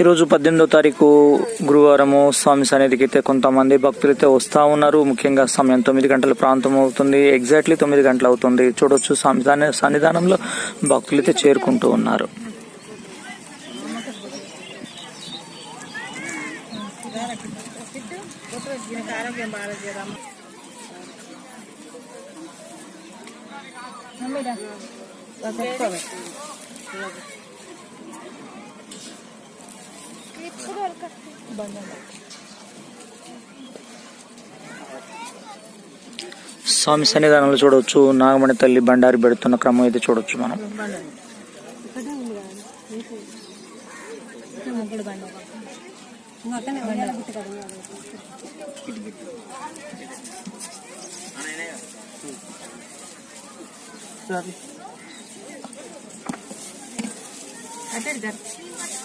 ఈరోజు పద్దెనిమిదో తారీఖు గురువారము స్వామి సన్నిధికి అయితే కొంతమంది భక్తులు అయితే వస్తూ ఉన్నారు. ముఖ్యంగా సమయం తొమ్మిది గంటల ప్రాంతం అవుతుంది. ఎగ్జాక్ట్లీ తొమ్మిది గంటలు అవుతుంది. చూడొచ్చు స్వామి సన్నిధానంలో భక్తులు అయితే చేరుకుంటూ ఉన్నారు. స్వామి సన్నిధానంలో చూడొచ్చు నాగమణి తల్లి బండారి పెడుతున్న క్రమం అయితే చూడొచ్చు మనం.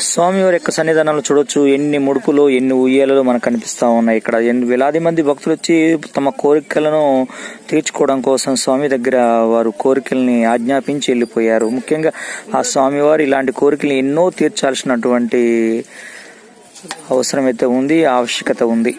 స్వామివారి యొక్క సన్నిధానంలో చూడొచ్చు. ఎన్ని ముడుపులు ఎన్ని ఉయ్యాలలో మనకు కనిపిస్తా ఉన్నాయి. ఇక్కడ ఎన్ని వేలాది మంది భక్తులు వచ్చి తమ కోరికలను తీర్చుకోవడం కోసం స్వామి దగ్గర వారు కోరికల్ని ఆజ్ఞాపించి వెళ్ళిపోయారు. ముఖ్యంగా ఆ స్వామివారు ఇలాంటి కోరికలు ఎన్నో తీర్చాల్సినటువంటి అవసరం అయితే ఉంది ఆవశ్యకత ఉంది.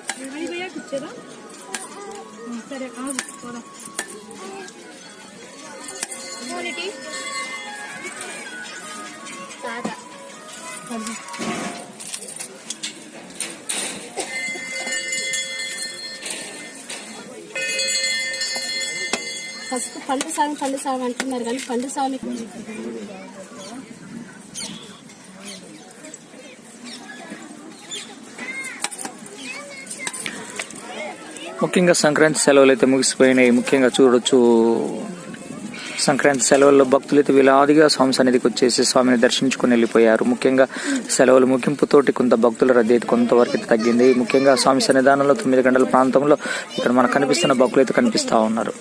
ఫస్ట్ పండు సాగు పండు సాగు అంటున్నారు కానీ పండు సాగు ముఖ్యంగా సంక్రాంతి సెలవులు అయితే ముగిసిపోయినాయి. ముఖ్యంగా చూడొచ్చు సంక్రాంతి సెలవుల్లో భక్తులైతే విలాదిగా స్వామి సన్నిధికి వచ్చేసి స్వామిని దర్శించుకుని వెళ్ళిపోయారు. ముఖ్యంగా సెలవుల ముగింపుతోటి కొంత భక్తుల రద్దీ అయితే కొంతవరకు అయితే తగ్గింది. ముఖ్యంగా స్వామి సన్నిధానంలో తొమ్మిది గంటల ప్రాంతంలో ఇక్కడ మనకు కనిపిస్తున్న భక్తులు అయితే కనిపిస్తూ ఉన్నారు.